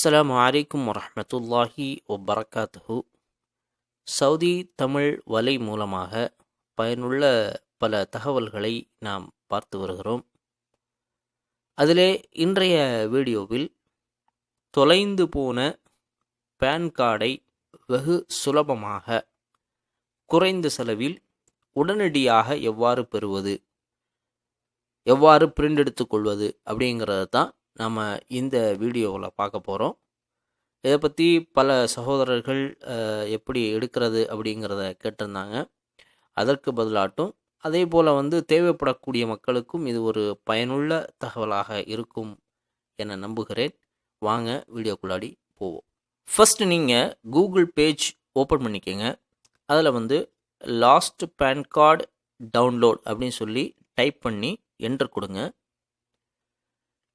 அஸ்ஸலாமு வலைக்கும் வரமத்துல்லாஹி வபரகாத்துஹு. சவுதி தமிழ் வலை மூலமாக பயனுள்ள பல தகவல்களை நாம் பார்த்து வருகிறோம். அதிலே இன்றைய வீடியோவில் தொலைந்து போன பேன் கார்டை வெகு சுலபமாக குறைந்த செலவில் உடனடியாக எவ்வாறு பெறுவது எவ்வாறு பிரிண்ட் எடுத்துக்கொள்வது அப்படிங்கிறது தான் நாம் இந்த வீடியோவில் பார்க்க போகிறோம் இதை பற்றி பல சகோதரர்கள் எப்படி எடுக்கிறது அப்படிங்கிறத கேட்டிருந்தாங்க. அதற்கு பதிலாட்டும் அதே போல் வந்து தேவைப்படக்கூடிய மக்களுக்கும் இது ஒரு பயனுள்ள தகவலாக இருக்கும் என நம்புகிறேன். வாங்க வீடியோக்குள்ளாடி போவோம். ஃபஸ்ட்டு நீங்கள் கூகுள் பேஜ் ஓப்பன் பண்ணிக்கோங்க. அதில் வந்து லாஸ்ட் பேன் கார்டு டவுன்லோட் அப்படின்னு சொல்லி டைப் பண்ணி என்டர் கொடுங்க.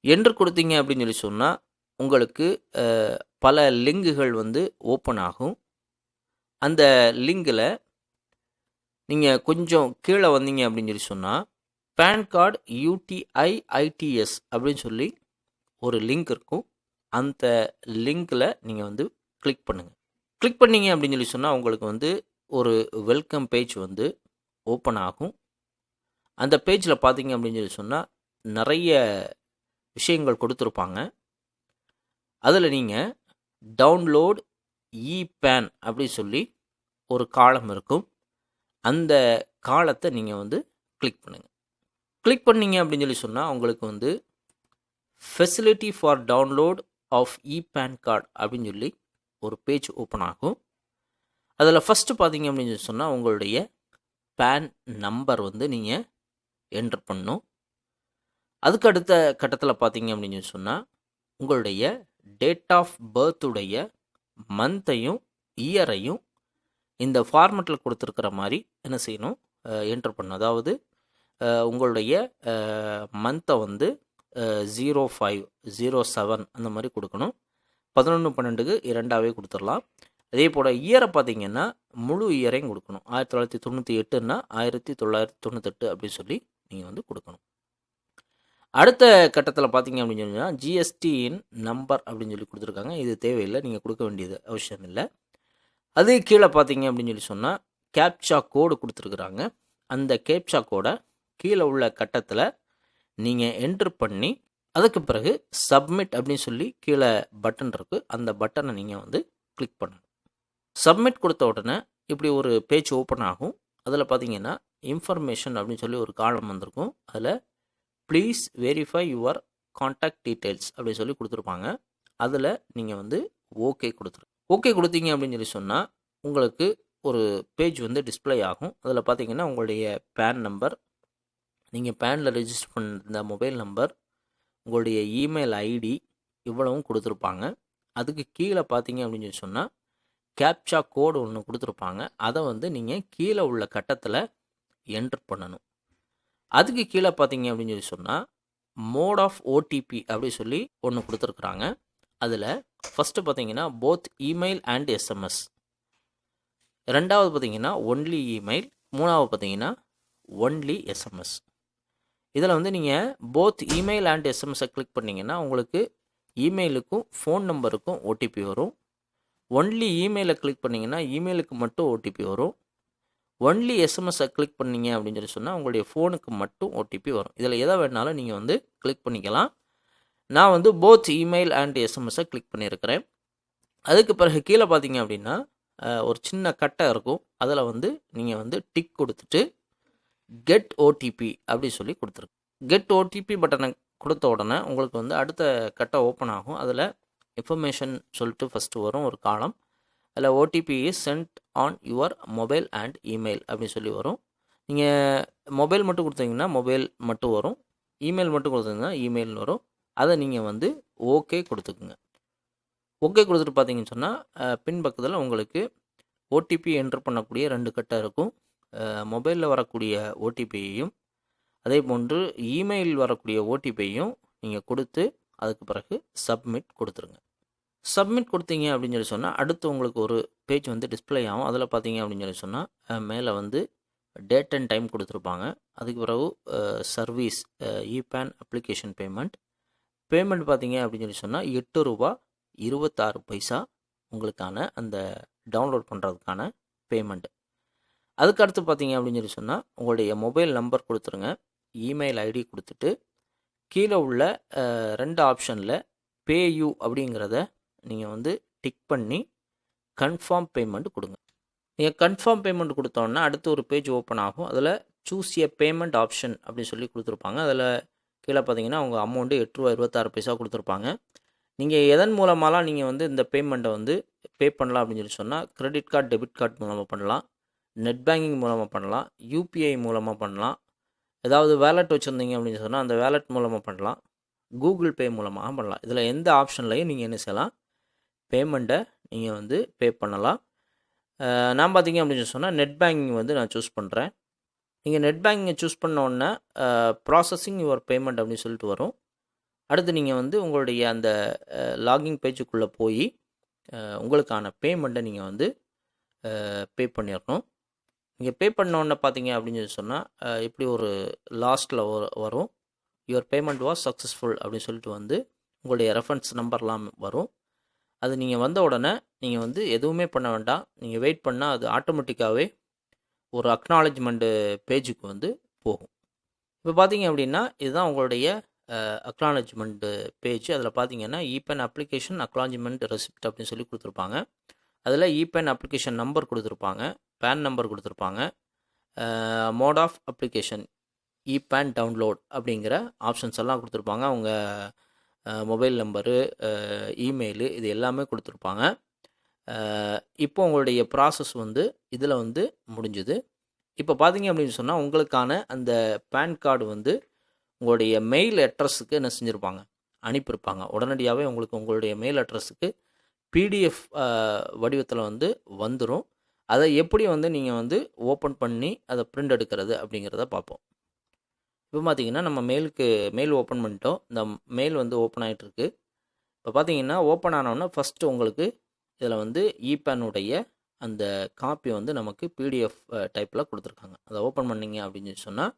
என்று கொடுத்தீங்க அப்படின்னு சொல்லி சொன்னால் உங்களுக்கு பல லிங்குகள் வந்து ஓப்பன் ஆகும். அந்த லிங்கில் நீங்கள் கொஞ்சம் கீழே வந்தீங்க அப்படின்னு சொல்லி சொன்னால் பேன் கார்டு யூடிஐ ஐடிஎஸ் அப்படின்னு சொல்லி ஒரு லிங்க் இருக்கும். அந்த லிங்க்கில் நீங்கள் வந்து கிளிக் பண்ணுங்கள் கிளிக் பண்ணீங்க அப்படின்னு சொல்லி சொன்னால் உங்களுக்கு வந்து ஒரு வெல்கம் பேஜ் வந்து ஓப்பன் ஆகும். அந்த பேஜில் பார்த்தீங்க அப்படின்னு சொல்லி சொன்னால் நிறைய விஷயங்கள் கொடுத்துருப்பாங்க. அதில் நீங்கள் டவுன்லோட் இ பேன் அப்படி சொல்லி ஒரு காலம் இருக்கும். அந்த காலத்தை நீங்கள் வந்து கிளிக் பண்ணுங்கள் கிளிக் பண்ணீங்க அப்படின்னு சொல்லி சொன்னால் உங்களுக்கு வந்து facility for download of e PAN card அப்படின்னு சொல்லி ஒரு பேஜ் ஓப்பன் ஆகும். அதில் ஃபஸ்ட்டு பார்த்தீங்க அப்படின்னு சொல்லி சொன்னால் உங்களுடைய பேன் நம்பர் வந்து நீங்கள் என்ட்ரு பண்ணணும். அதுக்கு அடுத்த கட்டத்தில் பார்த்தீங்க அப்படின்னு சொன்னால் உங்களுடைய டேட் ஆஃப் பர்த்துடைய மந்த்தையும் இயரையும் இந்த ஃபார்மெட்டில் கொடுத்துருக்கிற மாதிரி என்ன செய்யணும்? என்டர் பண்ணணும். அதாவது உங்களுடைய மந்த்தை வந்து ஜீரோ ஃபைவ் ஜீரோ செவன் அந்த மாதிரி கொடுக்கணும். பதினொன்று பன்னெண்டுக்கு இரண்டாவே கொடுத்துடலாம். அதே போல் இயரை பார்த்தீங்கன்னா முழு இயரையும் கொடுக்கணும். ஆயிரத்தி தொள்ளாயிரத்தி தொண்ணூற்றி எட்டுன்னா ஆயிரத்தி தொள்ளாயிரத்தி தொண்ணூத்தெட்டு அப்படின்னு சொல்லி நீங்கள் வந்து கொடுக்கணும். அடுத்த கட்டத்தில் பார்த்தீங்க அப்படின்னு சொன்னால் ஜிஎஸ்டியின் நம்பர் அப்படின்னு சொல்லி கொடுத்துருக்காங்க. இது தேவையில்லை நீங்கள் கொடுக்க வேண்டியது அவசியம் இல்லை. அது கீழே பார்த்தீங்க அப்படின்னு சொல்லி சொன்னால் கேப்ஷா கோடு கொடுத்துருக்குறாங்க. அந்த கேப்ஷா கோடை கீழே உள்ள கட்டத்தில் நீங்கள் என்ட்ரு பண்ணி அதுக்கு பிறகு சப்மிட் அப்படின்னு சொல்லி கீழே பட்டன் இருக்குது அந்த பட்டனை நீங்கள் வந்து கிளிக் பண்ணணும். சப்மிட் கொடுத்த உடனே இப்படி ஒரு பேஜ் ஓப்பன் ஆகும். அதில் பார்த்தீங்கன்னா இன்ஃபர்மேஷன் அப்படின்னு சொல்லி ஒரு காலம் வந்திருக்கும். அதில் please verify your contact details அப்படின்னு சொல்லி கொடுத்துருப்பாங்க. அதில் நீங்கள் வந்து ஓகே கொடுத்துரு. ஓகே கொடுத்தீங்க அப்படின்னு சொல்லி சொன்னால் உங்களுக்கு ஒரு பேஜ் வந்து டிஸ்ப்ளே ஆகும். அதில் பார்த்தீங்கன்னா உங்களுடைய பேன் நம்பர் நீங்கள் பேனில் ரெஜிஸ்டர் பண்ண மொபைல் நம்பர் உங்களுடைய இமெயில் ஐடி இவ்வளவும் கொடுத்துருப்பாங்க. அதுக்கு கீழே பார்த்தீங்க அப்படின்னு சொல்லி சொன்னால் கேப்சா கோடு ஒன்று கொடுத்துருப்பாங்க. அதை வந்து நீங்கள் கீழே உள்ள கட்டத்தில் என்ட்ரு பண்ணணும். அதுக்கு கீழே பார்த்தீங்க அப்படின்னு சொல்லி சொன்னால் மோட் ஆஃப் ஓடிபி அப்படி சொல்லி ஒன்று கொடுத்துருக்குறாங்க. அதில் ஃபஸ்ட்டு பார்த்தீங்கன்னா போத் இமெயில் அண்ட் எஸ்எம்எஸ் ரெண்டாவது பார்த்தீங்கன்னா ஒன்லி இமெயில் மூணாவது பார்த்தீங்கன்னா ஒன்லி எஸ்எம்எஸ் இதில் வந்து நீங்கள் போத் இமெயில் அண்ட் எஸ்எம்எஸை கிளிக் பண்ணிங்கன்னா உங்களுக்கு இமெயிலுக்கும் ஃபோன் நம்பருக்கும் ஓடிபி வரும். ஒன்லி இமெயிலை கிளிக் பண்ணிங்கன்னா இமெயிலுக்கு மட்டும் ஓடிபி வரும். ஒன்லி எஸ்எம்எஸ்ஸை கிளிக் பண்ணீங்க அப்படின்னு சொல்லி சொன்னால் உங்களுடைய ஃபோனுக்கு மட்டும் ஓடிபி வரும். இதில் எதை வேணாலும் நீங்கள் வந்து கிளிக் பண்ணிக்கலாம். நான் வந்து போத் இமெயில் அண்ட் எஸ்எம்எஸ்ஸை கிளிக் பண்ணியிருக்கிறேன். அதுக்கு பிறகு கீழே பார்த்தீங்க அப்படின்னா ஒரு சின்ன கட்டை இருக்கும். அதில் வந்து நீங்கள் வந்து டிக் கொடுத்துட்டு கெட் ஓடிபி அப்படி சொல்லி கொடுத்துருக்கு கெட் ஓடிபி பட்டனை கொடுத்த உடனே உங்களுக்கு வந்து அடுத்த கட்டை ஓப்பன் ஆகும். அதில் இன்ஃபர்மேஷன் சொல்லிட்டு ஃபஸ்ட்டு வரும் ஒரு காலம் அதில் OTP is sent on your mobile and email அப்படின்னு சொல்லி வரும். நீங்கள் மொபைல் மட்டும் கொடுத்தீங்கன்னா மொபைல் மட்டும் வரும். இமெயில் மட்டும் கொடுத்தீங்கன்னா இமெயில் வரும். அதை நீங்கள் வந்து ஓகே கொடுத்துக்குங்க. ஓகே கொடுத்துட்டு பார்த்தீங்கன்னு சொன்னால் பின்பக்கத்தில் உங்களுக்கு ஓடிபி என்டர் பண்ணக்கூடிய ரெண்டு கட்டை இருக்கும். மொபைலில் வரக்கூடிய ஓடிபியையும் அதே போன்று இமெயில் வரக்கூடிய ஓடிபியையும் நீங்கள் கொடுத்து அதுக்கு பிறகு சப்மிட் கொடுத்துருங்க. சப்மிட் கொடுத்தீங்க அப்படின்னு சொல்லி சொன்னால் அடுத்து உங்களுக்கு ஒரு பேஜ் வந்து டிஸ்ப்ளே ஆகும். அதில் பார்த்தீங்க அப்படின்னு சொல்லி சொன்னால் மேலே வந்து டேட் அண்ட் டைம் கொடுத்துருப்பாங்க. அதுக்கு பிறகு service e PAN application payment payment பார்த்தீங்க அப்படின்னு சொல்லி சொன்னால் எட்டு ரூபா இருபத்தாறு பைசா உங்களுக்கான அந்த டவுன்லோட் பண்ணுறதுக்கான பேமெண்ட் அதுக்கடுத்து பார்த்தீங்க அப்படின்னு சொல்லி சொன்னால் உங்களுடைய மொபைல் நம்பர் கொடுத்துருங்க. இமெயில் ஐடி கொடுத்துட்டு கீழே உள்ள ரெண்டு ஆப்ஷனில் பேயூ அப்படிங்கிறத நீங்கள் வந்து டிக் பண்ணி கன்ஃபார்ம் பேமெண்ட் கொடுங்க. நீங்கள் கன்ஃபார்ம் பேமெண்ட் கொடுத்தோன்னா அடுத்து ஒரு பேஜ் ஓப்பன் ஆகும். அதில் சூஸ் எ பேமெண்ட் ஆப்ஷன் அப்படின்னு சொல்லி கொடுத்துருப்பாங்க. அதில் கீழே பார்த்தீங்கன்னா அவங்க அமௌண்ட்டு எட்டு ரூபா இருபத்தாறு பைசா கொடுத்துருப்பாங்க. நீங்கள் எதன் மூலமாலாம் நீங்கள் வந்து இந்த பேமெண்ட்டை வந்து பே பண்ணலாம் அப்படின்னு சொல்லி சொன்னால் கிரெடிட் கார்டு டெபிட் கார்டு மூலமாக பண்ணலாம். நெட் பேங்கிங் மூலமாக பண்ணலாம். யூபிஐ மூலமாக பண்ணலாம். ஏதாவது வேலெட் வச்சுருந்தீங்க அப்படின்னு சொன்னால் அந்த வேலெட் மூலமாக பண்ணலாம். கூகுள் பே மூலமாக பண்ணலாம். இதில் எந்த ஆப்ஷன்லையும் நீங்கள் என்ன செய்யலாம்? பேமெண்ட்டை நீங்கள் வந்து பே பண்ணலாம். நான் பார்த்தீங்க அப்படின்னு சொன்னால் நெட் பேங்கிங் வந்து நான் சூஸ் பண்ணுறேன் நீங்கள் நெட் பேங்கிங்கை சூஸ் பண்ண உடனே ப்ராசஸிங் யுவர் பேமெண்ட் அப்படின்னு சொல்லிட்டு வரும். அடுத்து நீங்கள் வந்து உங்களுடைய அந்த லாகிங் பேஜுக்குள்ளே போய் உங்களுக்கான பேமெண்ட்டை நீங்கள் வந்து பே பண்ணிடணும் நீங்கள் பே பண்ண உடனே பார்த்தீங்க அப்படின்னு சொல்லி சொன்னால் இப்படி ஒரு லாஸ்ட்டில் வரும். யுவர் பேமெண்ட் வாஸ் சக்ஸஸ்ஃபுல் அப்படின்னு சொல்லிட்டு வந்து உங்களுடைய ரெஃபரன்ஸ் நம்பர்லாம் வரும். அது நீங்கள் வந்த உடனே நீங்கள் வந்து எதுவுமே பண்ண வேண்டாம். நீங்கள் வெயிட் பண்ணால் அது ஆட்டோமேட்டிக்காகவே ஒரு அக்னாலஜ்மெண்ட்டு பேஜுக்கு வந்து போகும். இப்போ பார்த்தீங்க அப்படின்னா இதுதான் உங்களுடைய அக்னாலஜ்மெண்ட்டு பேஜ் அதில் பார்த்தீங்கன்னா இபென் அப்ளிகேஷன் அக்னாலஜ்மெண்ட் ரெசிப்ட் அப்படின்னு சொல்லி கொடுத்துருப்பாங்க. அதில் இபென் அப்ளிகேஷன் நம்பர் கொடுத்துருப்பாங்க. பேன் நம்பர் கொடுத்துருப்பாங்க. Mode of application e PAN download அப்படிங்கிற ஆப்ஷன்ஸ் எல்லாம் கொடுத்துருப்பாங்க. அவங்க மொபைல் நம்பரு இமெயிலு இது எல்லாமே கொடுத்துருப்பாங்க. இப்போ உங்களுடைய ப்ராசஸ் வந்து இதில் வந்து முடிஞ்சுது. இப்போ பார்த்தீங்க அப்படின்னு சொன்னால் உங்களுக்கான அந்த பேன் கார்டு வந்து உங்களுடைய மெயில் அட்ரஸுக்கு என்ன செஞ்சுருப்பாங்க? அனுப்பியிருப்பாங்க. உடனடியாகவே உங்களுக்கு உங்களுடைய மெயில் அட்ரஸுக்கு பிடிஎஃப் வடிவத்தில் வந்து வந்துடும் அதை எப்படி வந்து நீங்கள் வந்து ஓப்பன் பண்ணி அதை பிரிண்ட் எடுக்கிறது அப்படிங்கிறத பார்ப்போம். இப்போ பார்த்தீங்கன்னா நம்ம மெயிலுக்கு மெயில் ஓப்பன் பண்ணிட்டோம். இந்த மெயில் வந்து ஓப்பன் ஆகிட்டுருக்கு இப்போ பார்த்தீங்கன்னா ஓப்பன் ஆனோன்னா ஃபஸ்ட்டு உங்களுக்கு இதில் வந்து இபேனுடைய அந்த காப்பி வந்து நமக்கு பிடிஎஃப் டைப்பில் கொடுத்துருக்காங்க. அதை ஓப்பன் பண்ணீங்க அப்படின்னு சொன்னால்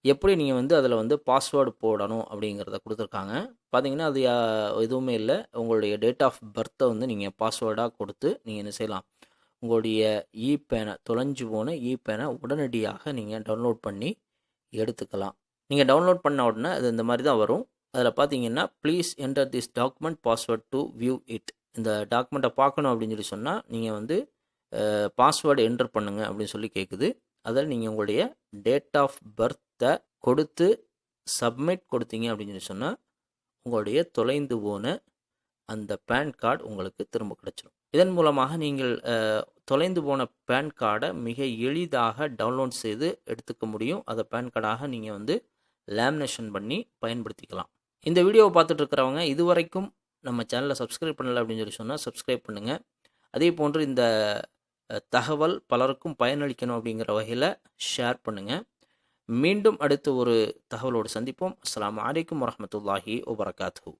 எப்படி நீங்கள் வந்து அதில் வந்து பாஸ்வேர்டு போடணும் அப்படிங்கிறத கொடுத்துருக்காங்க. பார்த்தீங்கன்னா அது யா- எதுவுமே இல்லை. உங்களுடைய டேட் ஆஃப் பர்த்தை வந்து நீங்கள் பாஸ்வேர்டாக கொடுத்து நீங்கள் என்ன செய்யலாம்? உங்களுடைய இ பேனை தொலைஞ்சு போன இ பேனை உடனடியாக நீங்கள் டவுன்லோட் பண்ணி எடுத்துக்கலாம். நீங்கள் டவுன்லோட் பண்ண உடனே அது இந்த மாதிரி தான் வரும். அதில் பார்த்தீங்கன்னா please enter this document password to view it இந்த டாக்குமெண்ட்டை பார்க்கணும் அப்படின்னு சொல்லி சொன்னால் நீங்கள் வந்து பாஸ்வேர்டு என்டர் பண்ணுங்க அப்படின்னு சொல்லி கேட்குது அதில் நீங்கள் உங்களுடைய டேட் ஆஃப் பர்த்தை கொடுத்து சப்மிட் கொடுத்தீங்க அப்படின்னு சொல்லி சொன்னால் உங்களுடைய தொலைந்து போன அந்த பேன் கார்டு உங்களுக்கு திரும்ப கிடச்சிடும் இதன் மூலமாக நீங்கள் தொலைந்து போன பேன் கார்டை மிக எளிதாக டவுன்லோட் செய்து எடுத்துக்க முடியும். அதை பேன் கார்டாக நீங்கள் வந்து லேமினேஷன் பண்ணி பயன்படுத்திக்கலாம். இந்த வீடியோவை பார்த்துட்டு இருக்கிறவங்க இதுவரைக்கும் நம்ம சேனலை சப்ஸ்கிரைப் பண்ணல அப்படின்னு சொல்லி சொன்னால் சப்ஸ்கிரைப் பண்ணுங்கள் அதே போன்று இந்த தகவல் பலருக்கும் பயனளிக்கணும் அப்படிங்கிற வகையில் ஷேர் பண்ணுங்கள் மீண்டும் அடுத்து ஒரு தகவலோடு சந்திப்போம். அஸ்லாம் வலைக்கம் வரமத்துல்லாஹி வபரகாத்துஹு.